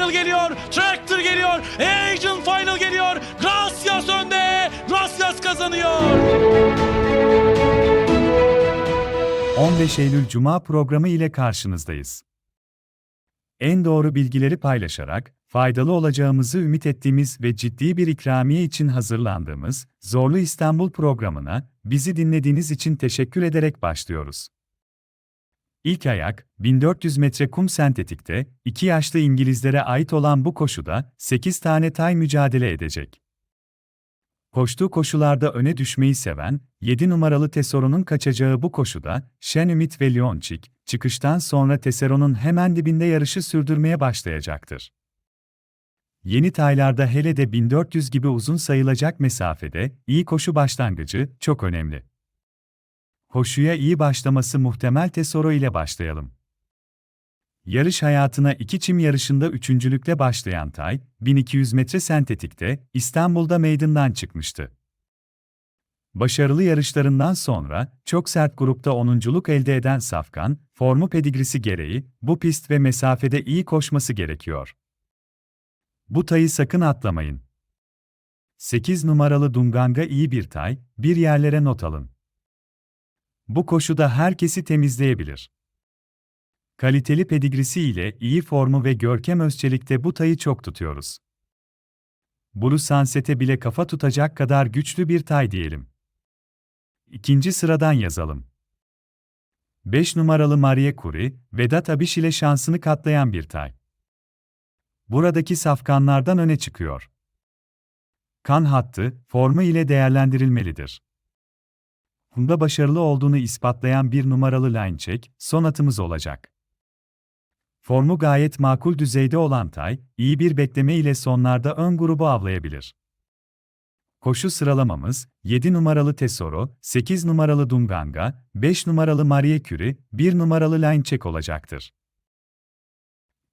Final geliyor. Tractor geliyor. Agent Final geliyor. Gracias önde. Gracias kazanıyor. 15 Eylül Cuma programı ile karşınızdayız. En doğru bilgileri paylaşarak, faydalı olacağımızı ümit ettiğimiz ve ciddi bir ikramiye için hazırlandığımız Zorlu İstanbul programına bizi dinlediğiniz için teşekkür ederek başlıyoruz. İlk ayak, 1400 metre kum sentetikte, 2 yaşlı İngilizlere ait olan bu koşuda 8 tane tay mücadele edecek. Koştuğu koşularda öne düşmeyi seven, 7 numaralı Tesoron'un kaçacağı bu koşuda, Şen Ümit ve Leonçik, çıkıştan sonra Teseron'un hemen dibinde yarışı sürdürmeye başlayacaktır. Yeni taylarda hele de 1400 gibi uzun sayılacak mesafede, iyi koşu başlangıcı çok önemli. Koşuya iyi başlaması muhtemel Tesoro ile başlayalım. Yarış hayatına iki çim yarışında üçüncülükle başlayan Tay, 1200 metre sentetikte İstanbul'da meydandan çıkmıştı. Başarılı yarışlarından sonra, çok sert grupta onunculuk elde eden Safkan, formu pedigrisi gereği, bu pist ve mesafede iyi koşması gerekiyor. Bu tayı sakın atlamayın. 8 numaralı Dunganga iyi bir tay, bir yerlere not alın. Bu koşuda herkesi temizleyebilir. Kaliteli pedigrisi ile iyi formu ve görkem özçelikte bu tayı çok tutuyoruz. Bulu Sunset'e bile kafa tutacak kadar güçlü bir tay diyelim. İkinci sıradan yazalım. 5 numaralı Marie Curie, Vedat Abiş ile şansını katlayan bir tay. Buradaki safkanlardan öne çıkıyor. Kan hattı, formu ile değerlendirilmelidir. Bunda başarılı olduğunu ispatlayan bir numaralı line check, son atımız olacak. Formu gayet makul düzeyde olan Tay, iyi bir bekleme ile sonlarda ön grubu avlayabilir. Koşu sıralamamız, 7 numaralı Tesoro, 8 numaralı Dunganga, 5 numaralı Marie Curie, 1 numaralı Line Check olacaktır.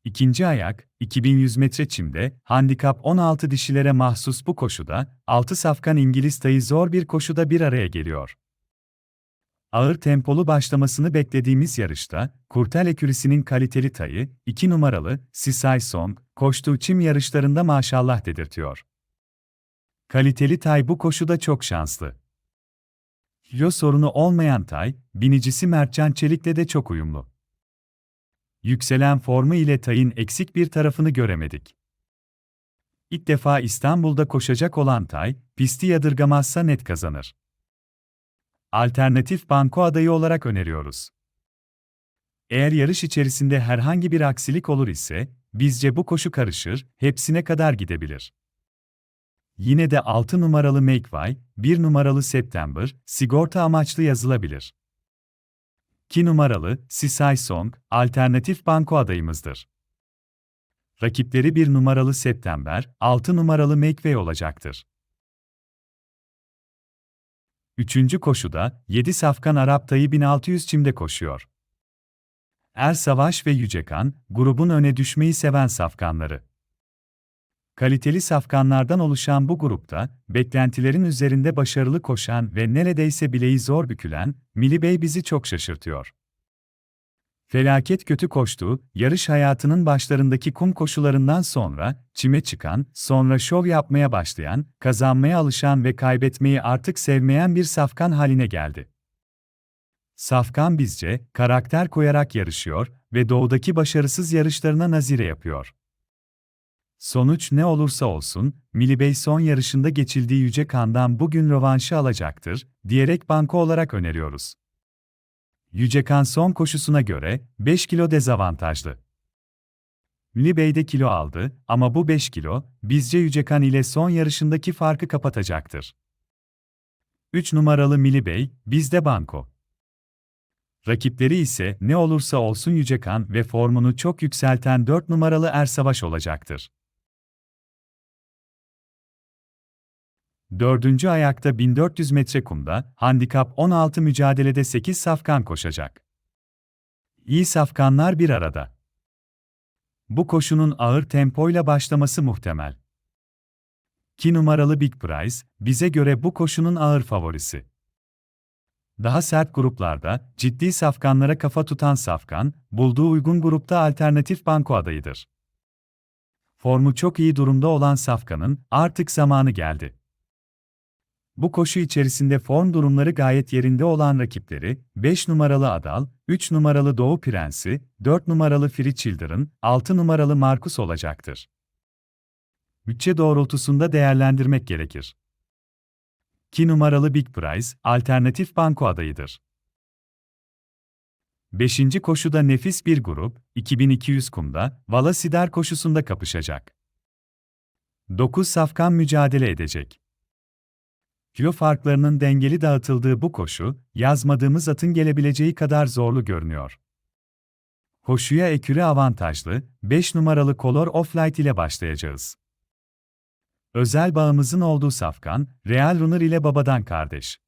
İkinci ayak, 2100 metre çimde, handikap 16 dişilere mahsus bu koşuda, 6 safkan İngiliz tayı zor bir koşuda bir araya geliyor. Ağır tempolu başlamasını beklediğimiz yarışta, Kurtel Ekürisi'nin kaliteli tayı, 2 numaralı Sisai Song, koştuğu çim yarışlarında maşallah dedirtiyor. Kaliteli tay bu koşuda çok şanslı. Kilo sorunu olmayan tay, binicisi Mertcan Çelik'le de çok uyumlu. Yükselen formu ile tayın eksik bir tarafını göremedik. İlk defa İstanbul'da koşacak olan tay, pisti yadırgamazsa net kazanır alternatif banko adayı olarak öneriyoruz. Eğer yarış içerisinde herhangi bir aksilik olur ise, bizce bu koşu karışır, hepsine kadar gidebilir. Yine de 6 numaralı Makeway, 1 numaralı September, sigorta amaçlı yazılabilir. 2 numaralı Sisai Song, alternatif banko adayımızdır. Rakipleri 1 numaralı September, 6 numaralı Makeway olacaktır. Üçüncü koşuda, 7 safkan Arap tayı 1600 çimde koşuyor. Er Savaş ve Yücekan, grubun öne düşmeyi seven safkanları. Kaliteli safkanlardan oluşan bu grupta, beklentilerin üzerinde başarılı koşan ve neredeyse bileği zor bükülen, Mili Bey bizi çok şaşırtıyor. Felaket kötü koştu, yarış hayatının başlarındaki kum koşularından sonra, çime çıkan, sonra şov yapmaya başlayan, kazanmaya alışan ve kaybetmeyi artık sevmeyen bir safkan haline geldi. Safkan bizce, karakter koyarak yarışıyor ve doğudaki başarısız yarışlarına nazire yapıyor. Sonuç ne olursa olsun, Milibey son yarışında geçildiği Yüce Kan'dan bugün rövanşı alacaktır, diyerek banko olarak öneriyoruz. Yücekan son koşusuna göre 5 kilo dezavantajlı. Ünlü Bey de kilo aldı ama bu 5 kilo, bizce Yücekan ile son yarışındaki farkı kapatacaktır. 3 numaralı Mili Bey, bizde banko. Rakipleri ise ne olursa olsun Yücekan ve formunu çok yükselten 4 numaralı Ersavaş olacaktır. Dördüncü ayakta 1400 metre kumda, handikap 16 mücadelede 8 safkan koşacak. İyi safkanlar bir arada. Bu koşunun ağır tempoyla başlaması muhtemel. 2 numaralı Big Prize, bize göre bu koşunun ağır favorisi. Daha sert gruplarda, ciddi safkanlara kafa tutan safkan, bulduğu uygun grupta alternatif banko adayıdır. formu çok iyi durumda olan Safkan'ın artık zamanı geldi. Bu koşu içerisinde form durumları gayet yerinde olan rakipleri, 5 numaralı Adal, 3 numaralı Doğu Prensi, 4 numaralı Free Children, 6 numaralı Markus olacaktır. Bütçe doğrultusunda değerlendirmek gerekir. 2 numaralı Big Prize, alternatif banko adayıdır. 5. koşuda nefis bir grup, 2200 kumda, Vala Sidar koşusunda kapışacak. 9 safkan mücadele edecek. Kilo farklarının dengeli dağıtıldığı bu koşu, yazmadığımız atın gelebileceği kadar zorlu görünüyor. Koşuya eküre avantajlı, 5 numaralı Color of Light ile başlayacağız. Özel bağımızın olduğu safkan, Real Runner ile babadan kardeş.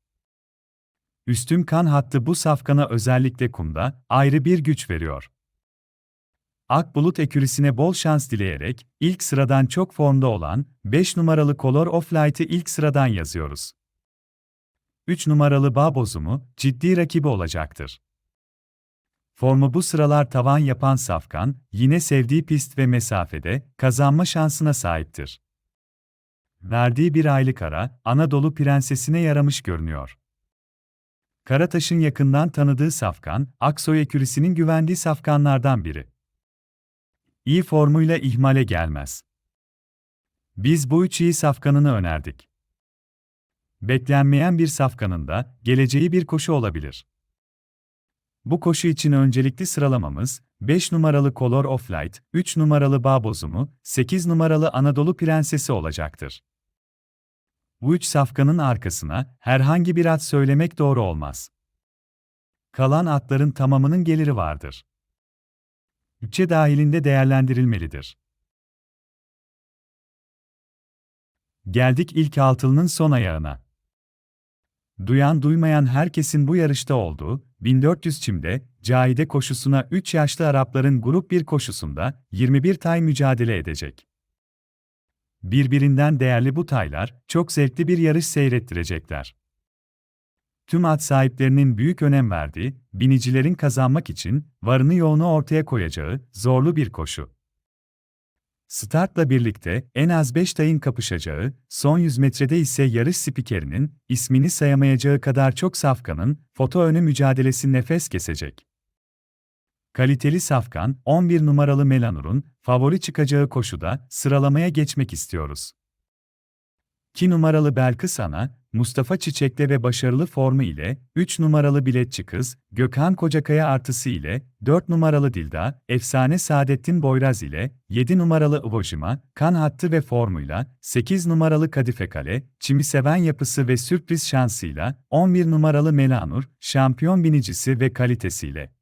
Üstün kan hattı bu safkana özellikle kumda ayrı bir güç veriyor. Akbulut ekürisine bol şans dileyerek, ilk sıradan çok formda olan 5 numaralı Color of Light'ı ilk sıradan yazıyoruz. 3 numaralı bağ bozumu, ciddi rakibi olacaktır. Formu bu sıralar tavan yapan Safkan, yine sevdiği pist ve mesafede kazanma şansına sahiptir. Verdiği bir aylık ara, Anadolu prensesine yaramış görünüyor. Karataş'ın yakından tanıdığı Safkan, Aksoy ekürisinin güvendiği safkanlardan biri. İyi formuyla ihmale gelmez. Biz bu üç iyi safkanını önerdik. Beklenmeyen bir safkanın da geleceği bir koşu olabilir. Bu koşu için öncelikli sıralamamız 5 numaralı Color of Light, 3 numaralı Bağ Bozumu, 8 numaralı Anadolu Prensesi olacaktır. Bu üç safkanın arkasına herhangi bir at söylemek doğru olmaz. Kalan atların tamamının geliri vardır. Bütçe dahilinde değerlendirilmelidir. Geldik ilk altılının son ayağına. Duyan duymayan herkesin bu yarışta olduğu, 1400 çimde, Cahide koşusuna 3 yaşlı Arapların grup 1 koşusunda 21 tay mücadele edecek. Birbirinden değerli bu taylar, çok zevkli bir yarış seyrettirecekler. Tüm at sahiplerinin büyük önem verdiği, binicilerin kazanmak için varını yoğunu ortaya koyacağı zorlu bir koşu. Startla birlikte en az 5 tayın kapışacağı, son 100 metrede ise yarış spikerinin ismini sayamayacağı kadar çok safkanın foto önü mücadelesi nefes kesecek. Kaliteli safkan, 11 numaralı Melanur'un favori çıkacağı koşuda sıralamaya geçmek istiyoruz. 2 numaralı Belkıs Ana, Mustafa Çiçek'le ve başarılı formu ile 3 numaralı Biletçi Kız, Gökhan Kocakaya artısı ile 4 numaralı Dilda, Efsane Saadettin Boyraz ile 7 numaralı Ivojima, kan hattı ve formuyla 8 numaralı Kadife Kale, çimi seven yapısı ve sürpriz şansıyla 11 numaralı Melanur, şampiyon binicisi ve kalitesiyle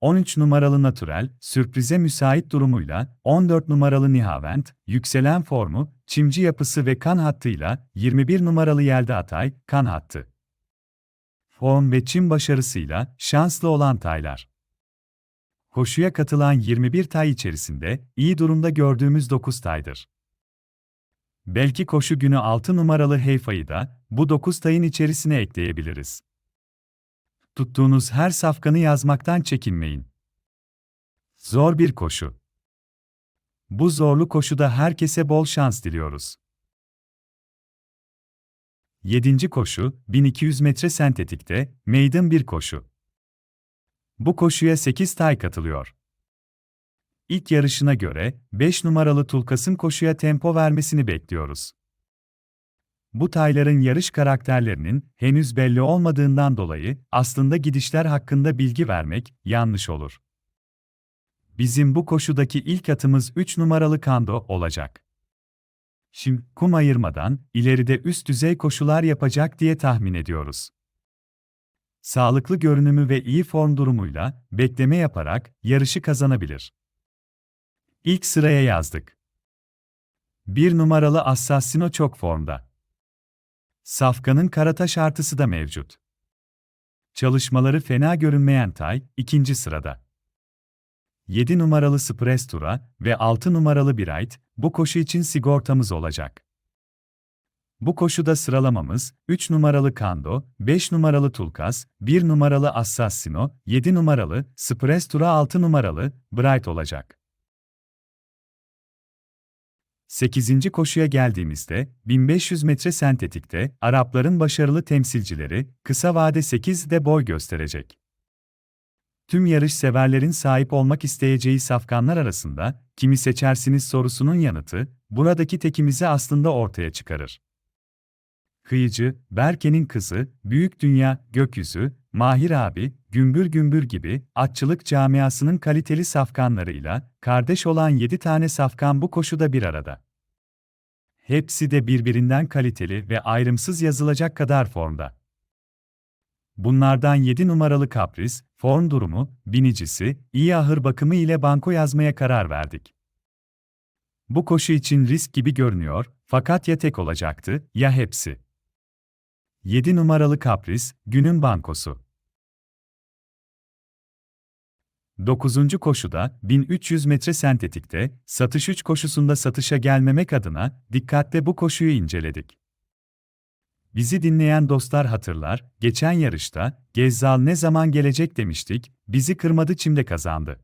13 numaralı Natural, sürprize müsait durumuyla, 14 numaralı Nihavent, yükselen formu, çimci yapısı ve kan hattıyla, 21 numaralı Yelda Atay, kan hattı. Form ve çim başarısıyla, şanslı olan taylar. Koşuya katılan 21 tay içerisinde, iyi durumda gördüğümüz 9 taydır. Belki koşu günü 6 numaralı Heyfa'yı da, bu 9 tayın içerisine ekleyebiliriz. Tuttuğunuz her safkanı yazmaktan çekinmeyin. Zor bir koşu. Bu zorlu koşuda herkese bol şans diliyoruz. 7. koşu, 1200 metre sentetikte, meydan bir koşu. Bu koşuya 8 tay katılıyor. İlk yarışına göre, 5 numaralı Tulkas'ın koşuya tempo vermesini bekliyoruz. Bu tayların yarış karakterlerinin henüz belli olmadığından dolayı aslında gidişler hakkında bilgi vermek yanlış olur. Bizim bu koşudaki ilk atımız 3 numaralı Kando olacak. Şimdi kum ayırmadan ileride üst düzey koşular yapacak diye tahmin ediyoruz. Sağlıklı görünümü ve iyi form durumuyla bekleme yaparak yarışı kazanabilir. İlk sıraya yazdık. 1 numaralı Assassino çok formda. Safkan'ın Karataş artısı da mevcut. Çalışmaları fena görünmeyen Tay, ikinci sırada. 7 numaralı Spres Tura ve 6 numaralı Bright, bu koşu için sigortamız olacak. Bu koşuda sıralamamız, 3 numaralı Kando, 5 numaralı Tulkas, 1 numaralı Assassino, 7 numaralı, Spres Tura 6 numaralı, Bright olacak. 8. koşuya geldiğimizde 1500 metre sentetikte Arapların başarılı temsilcileri kısa vade 8'de boy gösterecek. Tüm yarış severlerin sahip olmak isteyeceği safkanlar arasında kimi seçersiniz sorusunun yanıtı buradaki tekimizi aslında ortaya çıkarır. Kıyıcı, Berke'nin kızı, Büyük Dünya, Gökyüzü, Mahir abi, Gümbür Gümbür gibi atçılık camiasının kaliteli safkanlarıyla kardeş olan 7 tane safkan bu koşuda bir arada. Hepsi de birbirinden kaliteli ve ayrımsız yazılacak kadar formda. Bunlardan 7 numaralı kapris, form durumu, binicisi, iyi ahır bakımı ile banko yazmaya karar verdik. Bu koşu için risk gibi görünüyor, fakat ya tek olacaktı, ya hepsi. 7 numaralı kapris, günün bankosu. 9. koşuda 1300 metre sentetikte satış 3 koşusunda satışa gelmemek adına dikkatle bu koşuyu inceledik. Bizi dinleyen dostlar hatırlar, geçen yarışta Gezzal ne zaman gelecek demiştik, bizi kırmadı çimde kazandı.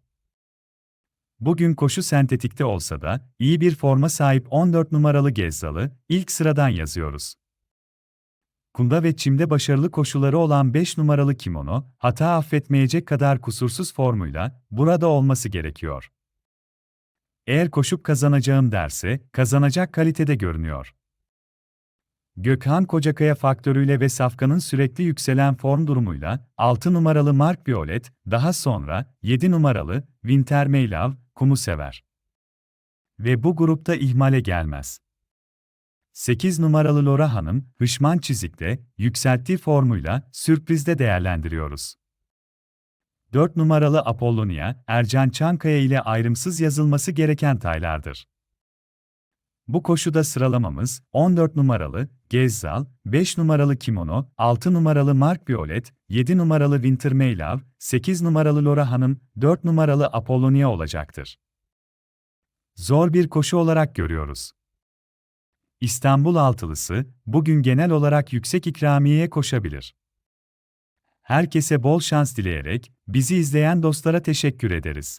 Bugün koşu sentetikte olsa da iyi bir forma sahip 14 numaralı Gezzal'ı ilk sıradan yazıyoruz. Kumda ve çimde başarılı koşuları olan 5 numaralı kimono, hata affetmeyecek kadar kusursuz formuyla burada olması gerekiyor. Eğer koşup kazanacağım derse, kazanacak kalitede görünüyor. Gökhan Kocakaya faktörüyle ve Safkan'ın sürekli yükselen form durumuyla 6 numaralı Mark Violet, daha sonra 7 numaralı Winter Maylav, kumu sever. Ve bu grupta ihmale gelmez. 8 numaralı Lora Hanım, hışman çizikte, yükselttiği formuyla sürprizde değerlendiriyoruz. 4 numaralı Apollonia, Ercan Çankaya ile ayrımsız yazılması gereken taylardır. Bu koşuda sıralamamız 14 numaralı Gezzal, 5 numaralı Kimono, 6 numaralı Mark Violet, 7 numaralı Winter Maylav, 8 numaralı Lora Hanım, 4 numaralı Apollonia olacaktır. Zor bir koşu olarak görüyoruz. İstanbul altılısı, bugün genel olarak yüksek ikramiyeye koşabilir. Herkese bol şans dileyerek, bizi izleyen dostlara teşekkür ederiz.